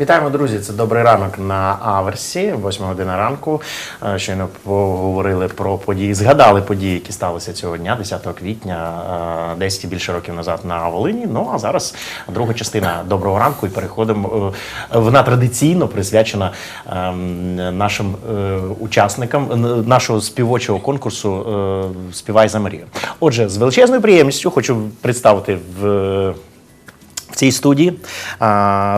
Вітаємо, друзі! Це добрий ранок на Аверсі, 8 година ранку. Е, Щойно поговорили про події, згадали події, які сталися цього дня, 10 квітня, е, 10 і більше років назад на Волині. Ну а зараз друга частина доброго ранку і переходимо. е, Вона традиційно присвячена ем, нашим е, учасникам нашого співочого конкурсу е, Співай за Марію. Отже, з величезною приємністю хочу представити в. Цій студії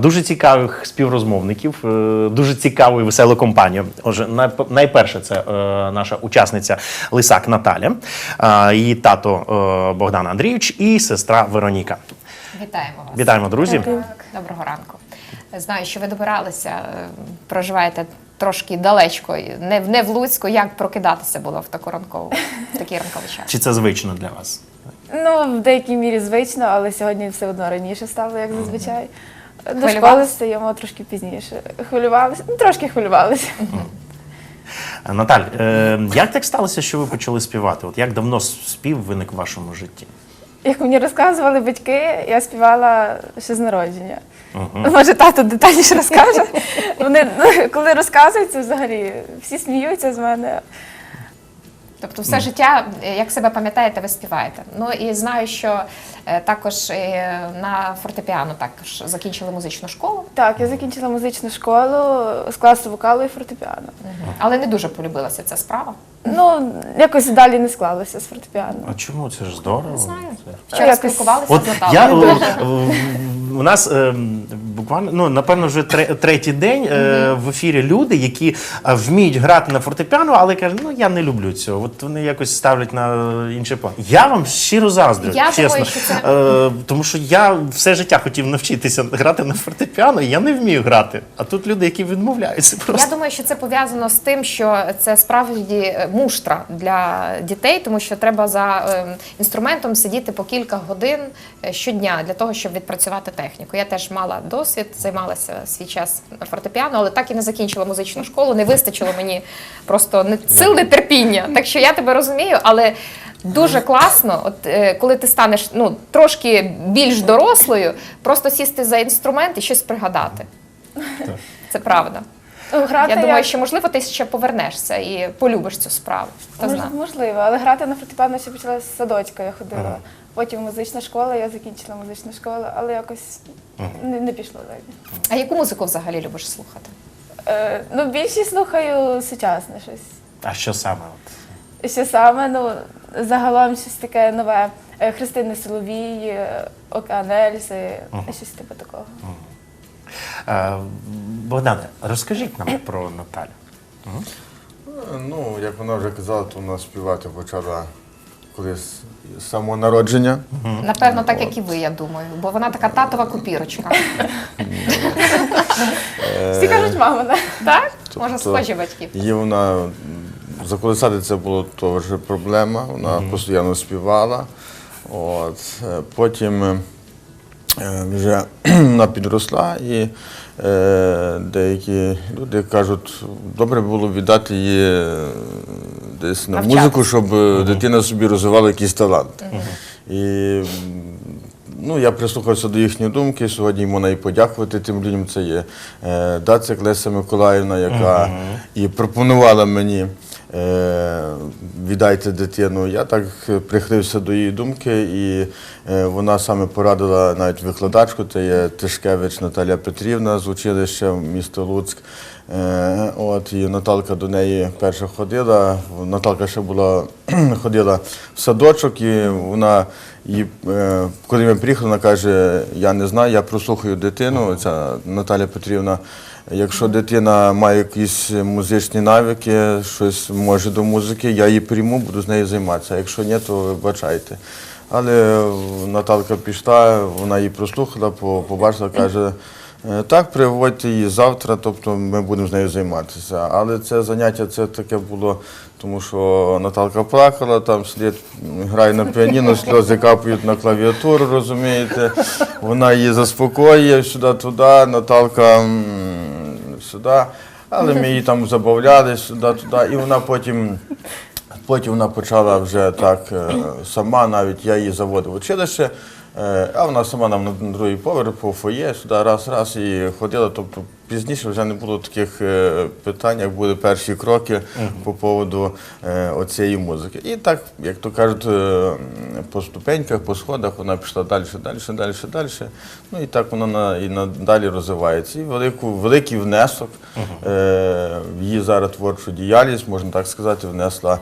дуже цікавих співрозмовників, е, дуже цікаву і веселу компанію. Отже, найп- найперше це е, наша учасниця Лисак Наталя, її тато е, Богдан Андрійович і сестра Вероніка. Вітаємо вас. Вітаємо, друзі. Доброго ранку. Знаю, що ви добиралися, проживаєте трошки далечко, не, в- не в Луцьку. Як прокидатися було в таку ранкову, в такий ранковий час? Чи це звично для вас? Ну, в деякій мірі звично, але сьогодні все одно раніше стало, як зазвичай. До школи стаємо трошки пізніше. Хвилювалися, ну трошки хвилювалися. Е, Наталь, е, як так сталося, що ви почали співати? От як давно спів виник в вашому житті? Як мені розказували батьки, я співала ще з народження. Може, тато детальніше розкаже. Вони ну, коли розказують це взагалі, всі сміються з мене. Тобто, все життя, е, як себе пам'ятаєте, ви співаєте. Ну і знаю, що е, також е, на фортепіано також закінчили музичну школу, Так, я закінчила музичну школу з класу вокалу і фортепіано. але не дуже полюбилася ця справа. Ну, якось далі не склалося з фортепіано. А чому це ж здорово? Знаю. Це- Вчора спілкувалися з Наталою. я у нас е, буквально ну напевно вже тре- третій день е, в ефірі люди, які е, вміють грати на фортепіано, але кажуть, ну я не люблю цього. От вони якось ставлять на інший план. Я вам щиро заздрю, Я чесно. думаю, що це- Е, тому що я все життя хотів навчитися грати на фортепіано, і я не вмію грати. А тут люди, які відмовляються просто. Я думаю, що це пов'язано з тим, що це справді е, муштра для дітей, тому що треба за е, інструментом сидіти по кілька годин е, щодня для того, щоб відпрацювати техніку. Я теж мала досвід, займалася свій час на фортепіано, але так і не закінчила музичну школу. Не вистачило мені просто не сил, не терпіння. Так що я тебе розумію, але. Дуже класно, от е, коли ти станеш ну трошки більш дорослою, просто сісти за інструмент і щось пригадати. Це правда. Ну, Грати Я думаю, як- що можливо ти ще повернешся і полюбиш цю справу. Хто Мож- знає. Можливо, але грати на фортепіано ще почала з садочка, я ходила. Потім музична школа, я закінчила музичну школу, але якось не, не пішло далі. А яку музику взагалі любиш слухати? Е, ну, більше слухаю сучасне щось. А що саме? От? Що саме, ну, загалом щось таке нове. Е, Христини Соловій, е, Океан Ельзи, щось типу такого. Е, Богдане, розкажіть нам про Наталю. Ну, як вона вже казала, то вона співати почала колись з самого народження. Напевно, так як і ви, я думаю, бо вона така татова копірочка. Всі кажуть, мама. Так? Тобто Може, схожі батьки. Її вона заколисати це було теж проблема. Вона постійно співала. От. е, Потім е, вже вона підросла і е, деякі люди кажуть, добре було віддати її е, десь на музику, щоб е, дитина собі розвивала якийсь талант. І ну, я прислухався до їхньої думки. Сьогодні можна і подякувати тим людям. Це є е, Дацик Леся Миколаївна, яка і пропонувала мені. Е, Віддайте дитину. Я так е, прихилився до її думки, і е, вона саме порадила навіть викладачку, це є Тишкевич Наталія Петрівна з училища міста Луцьк. От і Наталка до неї перша ходила. Наталка ще була ходила в садочок, і вона е, коли ми приїхали, вона каже: Я не знаю, я прослухаю дитину. Ця Наталя Петрівна. Якщо дитина має якісь музичні навики, щось може до музики, я її прийму, буду з нею займатися. Якщо ні, то вибачайте. Але Наталка пішла, вона її прослухала, побачила, каже. «Е, Так, приводьте її завтра, тобто ми будемо з нею займатися. Але це заняття це таке було, тому що Наталка плакала, там слід грає на піаніно, сльози капають на клавіатуру, розумієте. Вона її заспокоює сюди-туди, Наталка сюди. Але ми її там забавляли сюди-туди, і вона потім. Потім вона почала вже так е, сама, навіть я її заводив в училище. Е, А вона сама нам на другий поверх по фоє сюди раз, раз і ходила. Тобто пізніше вже не було таких е, питань, як були перші кроки по поводу е, оцієї музики. І так, як то кажуть, по ступеньках, по сходах вона пішла далі, далі, далі, далі. Ну і так вона на, і надалі розвивається. І велику, великий внесок е, в її зараз творчу діяльність, можна так сказати, внесла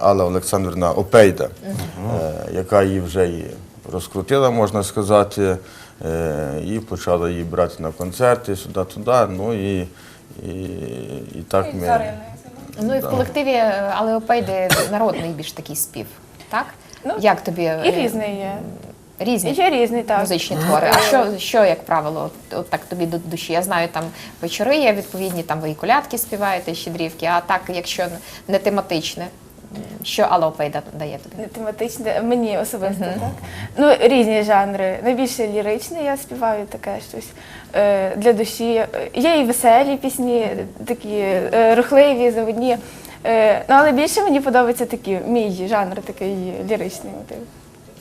Алла Олександрівна Опейда, е, яка її вже і розкрутила, можна сказати, е, і почала її брати на концерти сюди-туди. Ну і, і, і так ми. Ну і в колективі е, Алеопейди народний більш такий спів, так? Ну, Як тобі І е, різний є. різні є різний, так. музичні твори? А що, що як правило, от, от так тобі до душі? Я знаю, там вечори є відповідні, там ви і колядки співаєте, і щедрівки, а так, якщо не тематичне, що Алеопейда дає тобі? Не тематичне, мені особисто, так? Ну, різні жанри. Найбільше ліричне я співаю таке щось е, для душі. Є і веселі пісні, такі е, рухливі, заводні. Е, ну, але більше мені подобається такі, мій жанр такий ліричний мотив.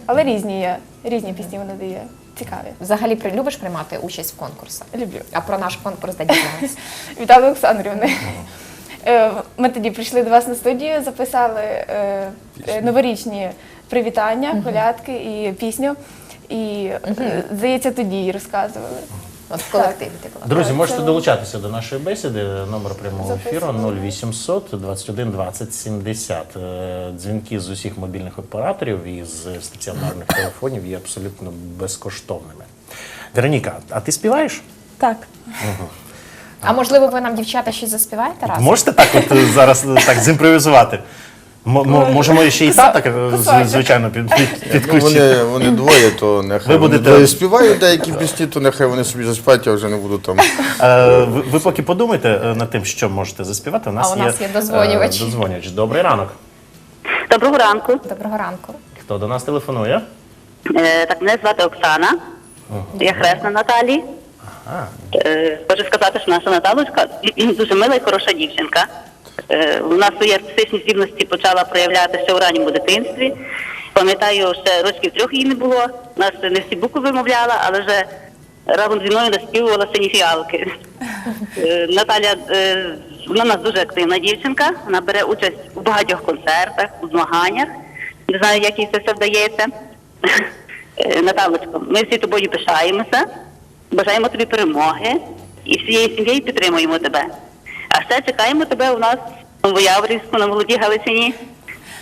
Але різні є, різні пісні вона дає. Цікаві. Взагалі при- любиш приймати участь в конкурсах? Люблю. А про наш конкурс де дізналась? Віталій Олександрівни. Е, Ми тоді прийшли до вас на студію, записали е, е, новорічні привітання, колядки і пісню. І, е, здається, тоді їй розказували. От в колективі ти була. Друзі, Так, можете це- долучатися до нашої бесіди. Номер прямого ефіру Записуємо. 0800 21 20 70. Е, Дзвінки з усіх мобільних операторів і з стаціонарних телефонів є абсолютно безкоштовними. Вероніка, а ти співаєш? Так. А можливо, ви нам, дівчата, щось заспіваєте разом? Можете так от е, зараз е, так зімпровізувати? М- м- можемо ще і так, так е, з- звичайно, під, під, Ну, підключити. вони, вони двоє, то нехай Ви вони будете- двоє співають деякі пісні, то нехай вони собі заспівають, я вже не буду там. Е, ви, ви поки подумайте е, над тим, що можете заспівати. У нас, А у нас є дозвонювач. е, дозвонювач. Добрий ранок. Доброго ранку. Доброго ранку. Хто до нас телефонує? Е, так, мене звати Оксана. Я хресна Наталі. А, Е, хочу сказати, що наша Наталочка дуже мила і хороша дівчинка. Е, вона свої артистичні здібності почала проявляти ще у ранньому дитинстві. Пам'ятаю, ще років трьох її не було. Нас не всі букви вимовляла, але вже разом зі мною наспівувала сині фіалки. Е, Наталя, вона у нас дуже активна дівчинка. Вона бере участь у багатьох концертах, у змаганнях. Не знаю, як їй це все вдається. Наталочко, ми всі тобою пишаємося, бажаємо тобі перемоги і всією сім'єю підтримуємо тебе. А ще чекаємо тебе у нас в Новояворівську на молодій Галичині.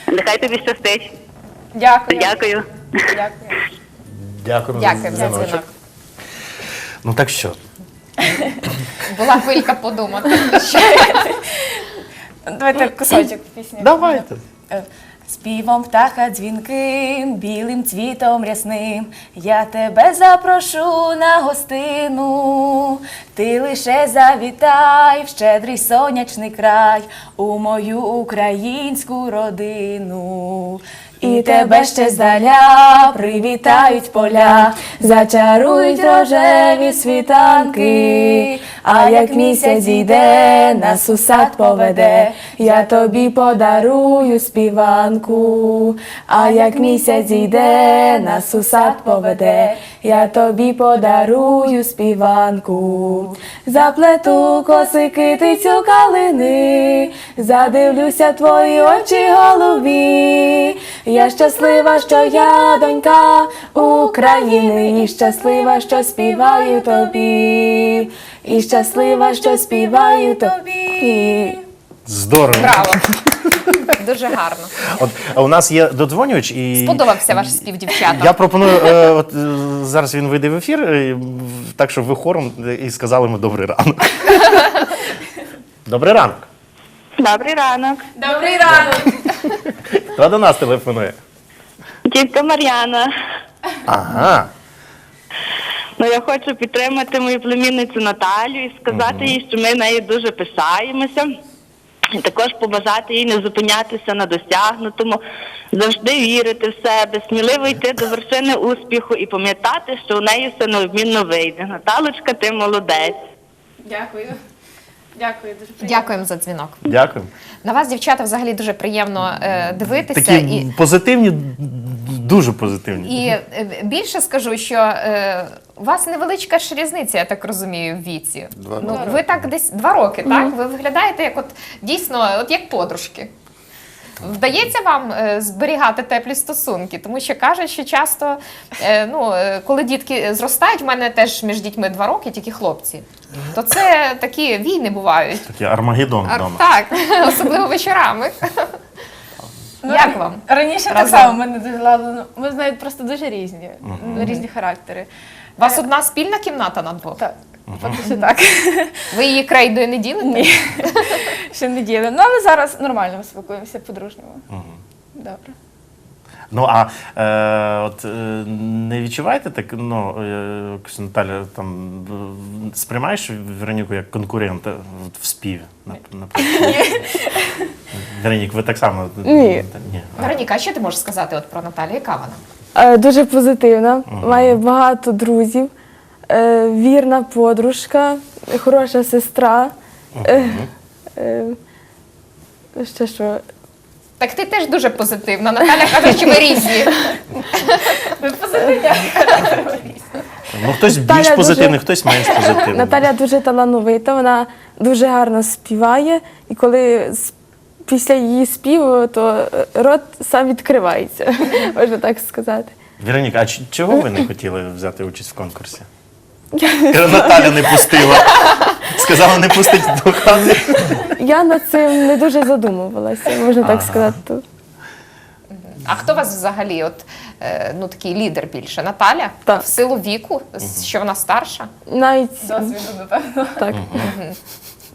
Нехай тобі щастить. Дякую. Дякую. Дякую. дякую, Дякую за дзвінок. Ну так що, Була хвилька подумати. Давайте кусочок пісні. давайте. Співом птаха дзвінким, білим цвітом рясним, я тебе запрошу на гостину. Ти лише завітай в щедрий сонячний край у мою українську родину. І тебе ще здаля привітають поля, зачарують рожеві світанки. А як місяць йде, нас у сад поведе, я тобі подарую співанку. А як місяць йде, нас у сад поведе, я тобі подарую співанку. Заплету коси китицю калини, задивлюся твої очі голові. Я щаслива, що я донька України, і щаслива, що співаю тобі, і щаслива, що співаю тобі. Здорово. Браво. Дуже гарно. От а у нас є додзвонювач і. Сподобався ваш спів, дівчата. Я пропоную, е, от е, зараз він вийде в ефір, е, так що ви хором і сказали йому добрий ранок. Добрий ранок. Добрий ранок. Добрий ранок! Хто до нас телефонує? Тітка Мар'яна. Ага. Ну я хочу підтримати мою племінницю Наталю і сказати їй, що ми нею дуже пишаємося. І також побажати їй не зупинятися на досягнутому, завжди вірити в себе, сміливо йти до вершини успіху і пам'ятати, що у неї все неодмінно вийде. Наталочка, ти молодець. Дякую. Дякую, дуже приємно. Дякуємо за дзвінок. Дякую. На вас, дівчата, взагалі дуже приємно е, дивитися. Такі і, позитивні, дуже позитивні. і е, більше скажу, що е, у вас невеличка ж різниця, я так розумію, в віці. Два ну, роки. ви так десь два роки, так? Ви виглядаєте як от дійсно, от як подружки. Вдається вам е, зберігати теплі стосунки, тому що кажуть, що часто, е, ну, е, коли дітки зростають, в мене теж між дітьми два роки, тільки хлопці, то це такі війни бувають. Такий Армагеддон вдома. так, особливо вечорами. Ну, Як вам? Раніше так само ми не дуже ладно. Ми знаєте, просто дуже різні, різні характери. У вас одна спільна кімната на двох? Так, поки що так. Ви її крейдою не ділите? Ні. Ще не ділимо. Ну, але зараз нормально ми спілкуємося по-дружньому. Добре. Ну а е, от е, не відчуваєте так, ну е, якось, Наталя, там е, сприймаєш Вероніку як конкурента в- в співі? Наприклад? Веронік, ви так само Ні. Ні. Вероніка, а що ти можеш сказати от про Наталію? Яка вона? Е, Дуже позитивна, має багато друзів, е, вірна подружка, хороша сестра. Е, е, Ще що? Так ти теж дуже позитивна. Наталя каже, що ви різні. Ну хтось більш Наталя позитивний, дуже- хтось менш позитивний. Наталя дуже талановита, вона дуже гарно співає, і коли с- після її співу, то е, рот сам відкривається, можна так сказати. Вероніка, а ч- чого ви не хотіли взяти участь в конкурсі? Каже, Наталя не пустила. Сказала, не пустить до хати. Я над цим не дуже задумувалася, можна так сказати. А хто у вас взагалі, от е, ну такий лідер більше? Наталя? Так. В силу віку, що вона старша? Навіть Досвіду, напевно. так.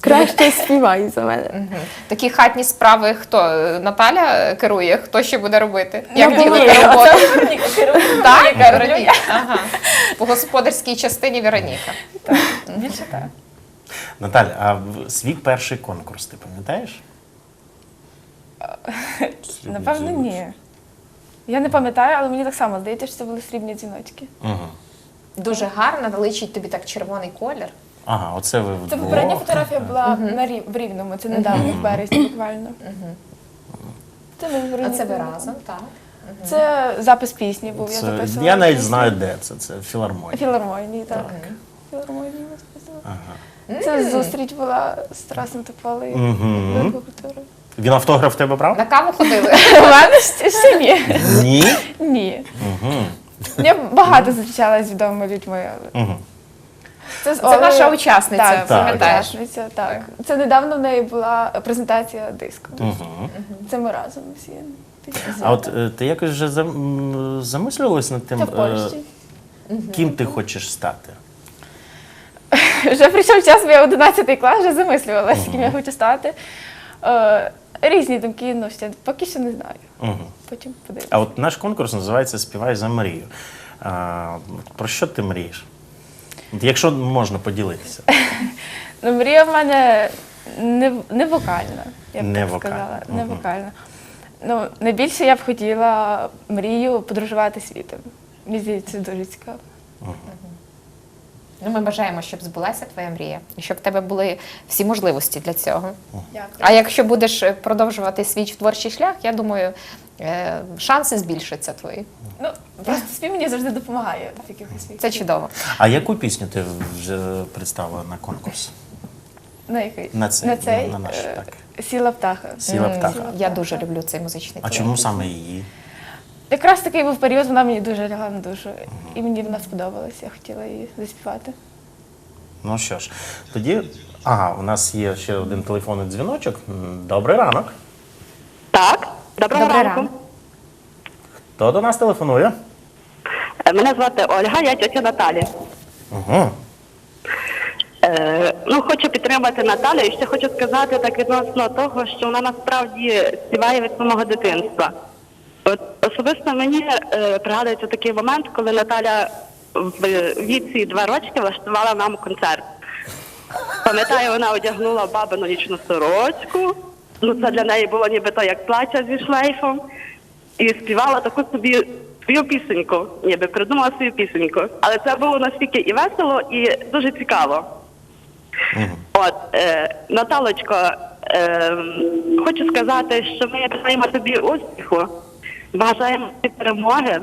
Краще співає за мене. Такі хатні справи хто? Е, Наталя керує, хто ще буде робити? Як ділити роботу? Керує. Так, Вероніка. Ага. По господарській частині Вероніка. Більше так. Наталя, а в- свій перший конкурс, ти пам'ятаєш? Напевно, ні. Я не пам'ятаю, але мені так само здається, що це були срібні дзвіночки. Угу. Дуже гарно, наличить тобі так червоний колір. Ага, оце ви Це вдвох. попередня фотографія була на Рів- в Рівному, це недавно, в березні буквально. Це ми в А Рівні це ви були. разом, так. Це запис пісні був, я Це, записувала. я навіть пісню. знаю, де це. Це філармонія. Філармонії, так. Філармонії ми записували. Це зустріч була з Тарасом Тополею. Мгм. Великою культурою. Він автограф в тебе брав? На каву ходили. У мене ще, ще ні. Ні. Ні. Я багато зустрічалася з відомими людьми. але Угу. Це, Це наша учасниця, так, це пам'ятаєш? учасниця, так. Це недавно в неї була презентація диску. Угу. Це ми разом всі. А от е, ти якось вже зам, замислювалась над тим, Це в Польщі. е, ким ти хочеш стати? Вже прийшов час, бо я 11 клас, вже замислювалася, ким я хочу стати. Е, різні думки, ну ще поки що не знаю. Угу. Потім подивимось. А от наш конкурс називається Співай за мрію. А, про що ти мрієш? Якщо можна поділитися. Ну, мрія в мене не, не вокальна, я б Не так вокальна, сказала. Не мгм. вокальна. Ну, найбільше я б хотіла мрію подорожувати світом. Мені здається, дуже цікаво. Ну, ми бажаємо, щоб збулася твоя мрія, і щоб в тебе були всі можливості для цього. Дякую. А якщо будеш продовжувати свій творчий шлях, я думаю, шанси збільшаться твої. Ну, просто спів мені завжди допомагає в якихось Це чудово. А яку пісню ти вже представила на конкурс? На який? На цей, На цей на наш, е, так. Сіла птаха. Сіла птаха. Я дуже люблю цей музичний А чому саме її? Якраз такий був період, вона мені дуже лягла на душу. І мені вона сподобалась, я хотіла її заспівати. Ну що ж, тоді. Ага, у нас є ще один телефонний дзвіночок. Добрий ранок. Так, доброго Добрий ранку. Хто до нас телефонує? Е, Мене звати Ольга, я тетя Наталі. Угу. Е, ну, хочу підтримати Наталю і ще хочу сказати так відносно того, що вона насправді співає від самого дитинства. От особисто мені е, пригадується такий момент, коли Наталя в віці два рочки влаштувала нам концерт. Пам'ятаю, вона одягнула бабину нічну сорочку. Ну, це для неї було нібито як плаття зі шлейфом. І співала таку собі свою пісеньку, ніби придумала свою пісеньку. Але це було настільки і весело, і дуже цікаво. От, е, Наталочко, е, хочу сказати, що ми бажаємо тобі успіху, бажаємо тобі перемоги.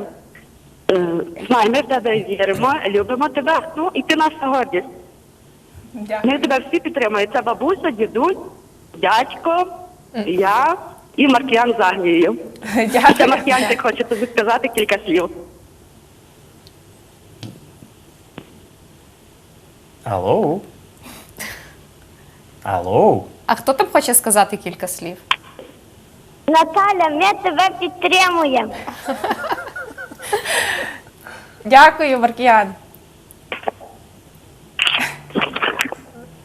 Е, знай, ми в тебе віримо, любимо тебе, ну і ти наша гордість. Ми тебе всі підтримуємо. Це бабуся, дідусь, дядько, я і Маркіян з Англії. Це Маркіянчик хоче тобі сказати кілька слів. Алло? Алло? А хто там хоче сказати кілька слів? Наталя, ми тебе підтримуємо. Дякую, Маркіян.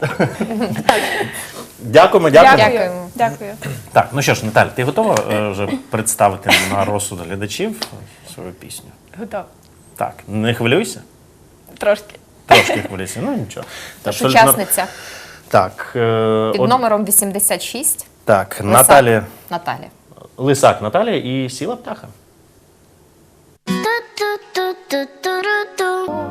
Дякуємо, дякуємо. Дякуємо. Дякую. Так, ну що ж, Наталя, ти готова е, вже представити на розсуд глядачів свою пісню? Готов. Так, не хвилюйся. Трошки. Трошки хвилюйся, ну нічого. Тож абсолютно- учасниця Так, е, під от- номером 86. так, Лисак Наталі, Наталя. Лисак Наталія і сіла птаха. Ту-ту-ту-ту-ту-ру-ту.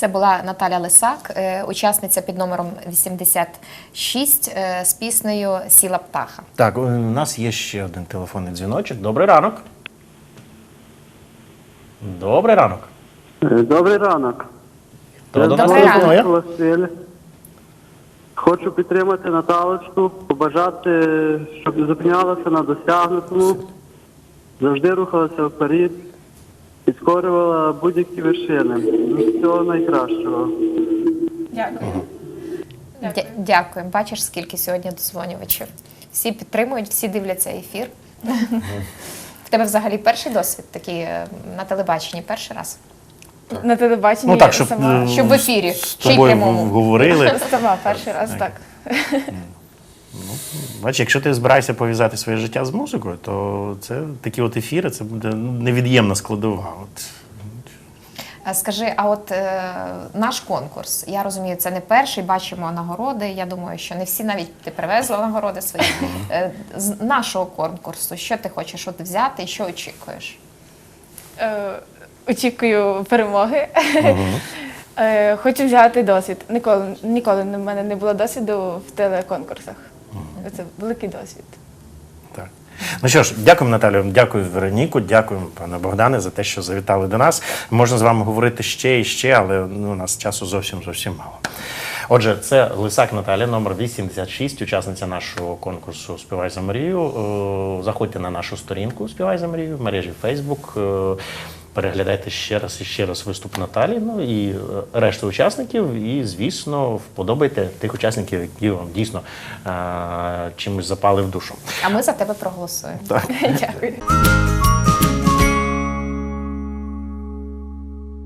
Це була Наталя Лисак, е, учасниця під номером 86 е, з піснею Сіла птаха. Так, у нас є ще один телефонний дзвіночок. Добрий ранок. Добрий ранок. Е, Добрий ранок. Хто до нас ранок. телефонує? Василь. Хочу підтримати Наталочку, побажати, щоб зупинялася на досягнутому, завжди рухалася вперед, підкорювала будь-які вершини. Всього найкращого. Дякую. Дя- Дякуємо. Бачиш, скільки сьогодні дозвонювачів. Всі підтримують, всі дивляться ефір. В тебе взагалі перший досвід такий е, на телебаченні, перший раз. На телебаченні Ну так, щоб, сама, е, Щоб в ефірі, з ще й тобою прямому. говорили. сама перший раз так. Бачиш, якщо ти збираєшся пов'язати своє життя з музикою, то це такі от ефіри, це буде ну, невід'ємна складова. От. А Скажи, а от е, наш конкурс, я розумію, це не перший, бачимо нагороди. Я думаю, що не всі навіть ти привезла нагороди свої. Е, з нашого конкурсу, що ти хочеш от взяти і що очікуєш? Е, очікую перемоги. Е, хочу взяти досвід. Ніколи, ніколи в мене не було досвіду в телеконкурсах. Це великий досвід. Так. Ну що ж, дякуємо, Наталю, дякую Вероніку, дякуємо, пане Богдане, за те, що завітали до нас. Можна з вами говорити ще і ще, але ну, у нас часу зовсім зовсім мало. Отже, це Лисак Наталя, номер 86, учасниця нашого конкурсу Співай за мрію. Е, Заходьте на нашу сторінку Співай за мрію в мережі Facebook. Переглядайте ще раз і ще раз виступ Наталі. Ну і е, решту учасників. І, звісно, вподобайте тих учасників, які вам дійсно е, чимось запали в душу. А ми за тебе проголосуємо. Дякую.